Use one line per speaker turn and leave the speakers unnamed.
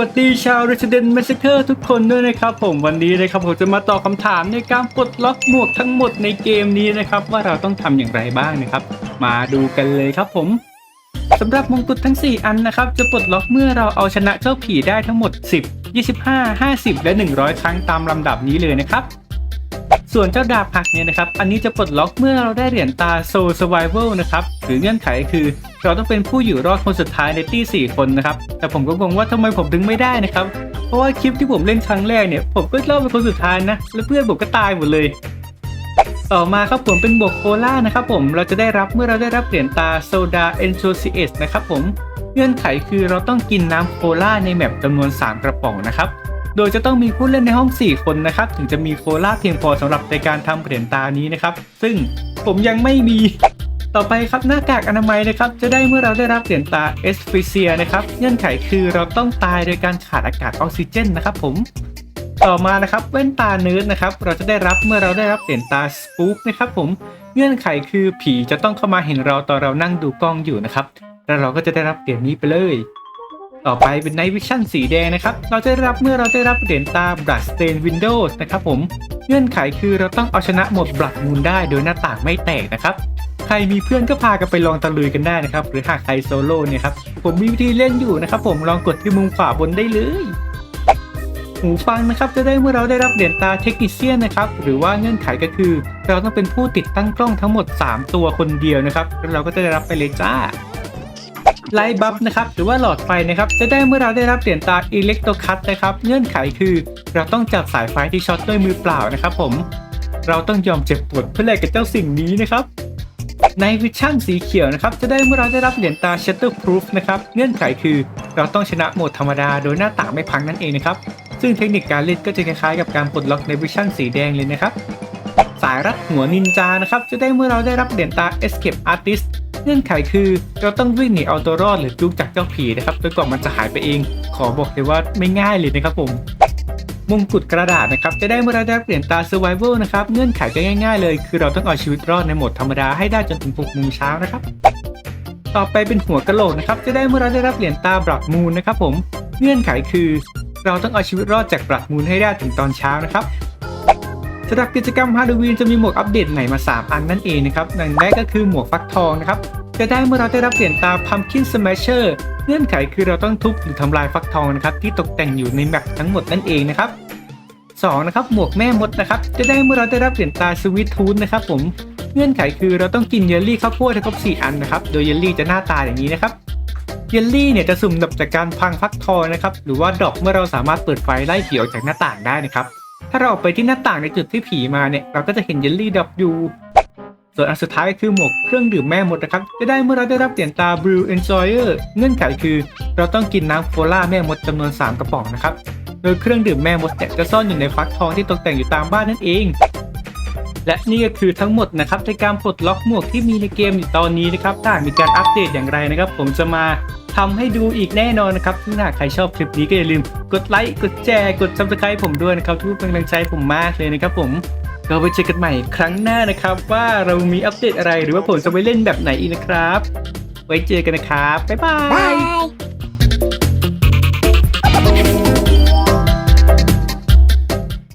วัสดีชาว Resident Massacre ทุกคนด้วยนะครับผมวันนี้นะครับผมจะมาตอบคำถามในการปลดล็อกหมวกทั้งหมดในเกมนี้นะครับ ว่าเราต้องทำอย่างไรบ้างนะครับ มาดูกันเลยครับผมสำหรับมงกุฎทั้ง 4 อันนะครับ จะปลดล็อกเมื่อเราเอาชนะเจ้าผีได้ทั้งหมด 10 25 50 และ 100 ครั้งตามลำดับนี้เลยนะครับ ส่วนเจ้าดาบหักเนี่ยนะครับ อันนี้จะปลดล็อกเมื่อเราได้เหรียญตา Soul Survival นะครับ หรือเงื่อนไขคือ เราต้องเป็นผู้อยู่รอดคนสุดท้ายในที่4คนนะครับ แต่ผมก็งงว่าทำไมผมถึงไม่ได้นะครับ เพราะว่าคลิปที่ผมเล่นครั้งแรกเนี่ย ผมก็รอดเป็นคนสุดท้ายนะ แล้วเพื่อนผมก็ตายหมดเลย ต่อมาครับผมเป็นบวกโคล่านะครับผม เราจะได้รับเมื่อเราได้รับเหรียญตา Soda e n t h u s i a s นะครับผม เงื่อนไขคือเราต้องกินน้ำโคล่าในแมปจำนวน 3 กระป๋องนะครับ โดยจะต้องมีผู้เล่นในห้อง 4 คนนะครับ ถึงจะมีโคล่าเพียงพอสำหรับในการทำเหรียญตานี้นะครับ ซึ่งผมยังไม่มีต่อไปครับหน้ากากอนามัยนะครับ จะได้เมื่อเราได้รับเหรียญตาเอสฟิเซียนะครับ เงื่อนไขคือเราต้องตายโดยการขาดอากาศออกซิเจนนะครับผมต่อมานะครับแว่นตาเนิร์ดนะครับ เราจะได้รับเมื่อเราได้รับเหรียญตาสปูกนะครับผมเงื่อนไขคือผีจะต้องเข้ามาเห็นเราตอนเรานั่งดูกล้องอยู่นะครับ แล้วเราก็จะได้รับเหรียญนี้ไปเลย ต่อไปเป็น Night Vision สีแดงนะครับ เราจะได้รับเมื่อเราได้รับเหรียญตา Blood Stain Windows นะครับผม เงื่อนไขคือเราต้องเอาชนะหมด Blood Moon ได้โดยหน้าต่างไม่แตกนะครับ ใครมีเพื่อนก็พากันไปลองตะลุยกันได้นะครับ หรือหากใครโซโล่เนี่ยครับ ผมมีวิธีเล่นอยู่นะครับผม ลองกดที่มุมขวาบนได้เลยหูฟังนะครับจะได้เมื่อเราได้รับเหรียญตาเทคนิเซียนนะครับหรือว่าเงื่อนไขก็คือ เราต้องเป็นผู้ติดตั้งกล้องทั้งหมด 3 ตัวคนเดียวนะครับแล้วเราก็จะได้รับไปเลยจ้า ไลท์บัฟนะครับหรือว่าหลอดไฟนะครับจะได้เมื่อเราได้รับเหรียญตาอิเล็กโทรคัตนะครับเงื่อนไขคือ เราต้องจับสายไฟที่ช็อตด้วยมือเปล่านะครับผม เราต้องยอมเจ็บปวดเพื่อแลกกับเจ้าสิ่งนี้นะครับในวิชั่นสีเขียวนะครับจะได้เมื่อเราได้รับเหรียญตา Shatterproof นะครับเงื่อนไขคือเราต้องชนะโหมดธรรมดาโดยหน้าต่างไม่พังนั่นเองนะครับซึ่งเทคนิคการเล่นก็จะคล้ายๆกับการปลดล็อกในวิชั่นสีแดงเลยนะครับสายรัดหัวนินจานะครับจะได้เมื่อเราได้รับเหรียญตา Escape Artist เงื่อนไขคือเราต้องวิ่งหนีเอาตัวรอดหรือจุกจากเจ้าผีนะครับจนกว่ามันจะหายไปเอง ขอบอกเลยว่าไม่ง่ายเลยนะครับผมมงกุฎกระดาษนะครับจะได้เมื่อเราได้รับเหรียญตา Survival นะครับเงื่อนไขก็ง่ายๆเลย คือเราต้องเอาชีวิตรอดในโหมดธรรมดาให้ได้จนถึง6โมงเช้านะครับ ต่อไปเป็นหัวกะโหลกนะครับจะได้เมื่อเราได้รับเหรียญตาบลัดมูลนะครับผมเงื่อนไขคือ เราต้องเอาชีวิตรอดจากบลัดมูลให้ได้ถึงตอนเช้านะครับ สำหรับกิจกรรมฮาโลวีนจะมีหมวกอัปเดตใหม่มา 3 อันนั่นเองนะครับหนึ่งแรกก็คือหมวกฟักทองนะครับจะได้เมื่อเราได้รับเหรียญตา Pumpkin Smasher เงื่อนไขคือเราต้องทุบหรือทำลายฟักทองนะครับที่ตกแต่งอยู่ในแมปทั้งหมดนั่นเองนะครับ2นะครับหมวกแม่มดนะครับจะได้เมื่อเราได้รับเหรียญตาสวิตทูนนะครับผมเงื่อนไขคือเราต้องกินเยลลี่ข้าวโพดให้ครบ4อันนะครับโดยเยลลี่จะหน้าตาอย่างนี้นะครับเยลลี่เนี่ยจะสุ่มดับจากการพังฟักทองนะครับหรือว่าดอกเมื่อเราสามารถเปิดไฟไล่ผีออกจากหน้าต่างได้นะครับ ถ้าเราออกไปที่หน้าต่างในจุดที่ผีมาเนี่ย เราก็จะเห็นเยลลี่ดอกอยู่ส่วนอันสุดท้ายคือหมวกเครื่องดื่มแม่มดนะครับ จะได้เมื่อเราได้รับเหรียญตา Brew Enjoyer เงื่อนไขคือ เราต้องกินน้ำโคลาแม่มดจำนวน 3 กระป๋องนะครับ โดยเครื่องดื่มแม่มดเนี่ยจะซ่อนอยู่ในฟักทองที่ตกแต่งอยู่ตามบ้านนั่นเอง และนี่ก็คือทั้งหมดนะครับในการปลดล็อกหมวกที่มีในเกมอยู่ตอนนี้นะครับถ้ามีการอัปเดตอย่างไรนะครับ ผมจะมา ทำให้ดูอีกแน่นอนนะครับถ้าใครชอบคลิปนี้ก็อย่าลืมกดไลค์กดแชร์กดซับสไครป์ผมด้วยนะครับทุกกำลังใจผมมากเลยนะครับผมเราไปเจอกันใหม่ครั้งหน้านะครับ ว่าเรามีอัปเดตอะไรหรือว่าผมจะไปเล่นแบบไหนอีกนะครับ ไว้เจอกันนะครับ บ๊ายบาย
Bye.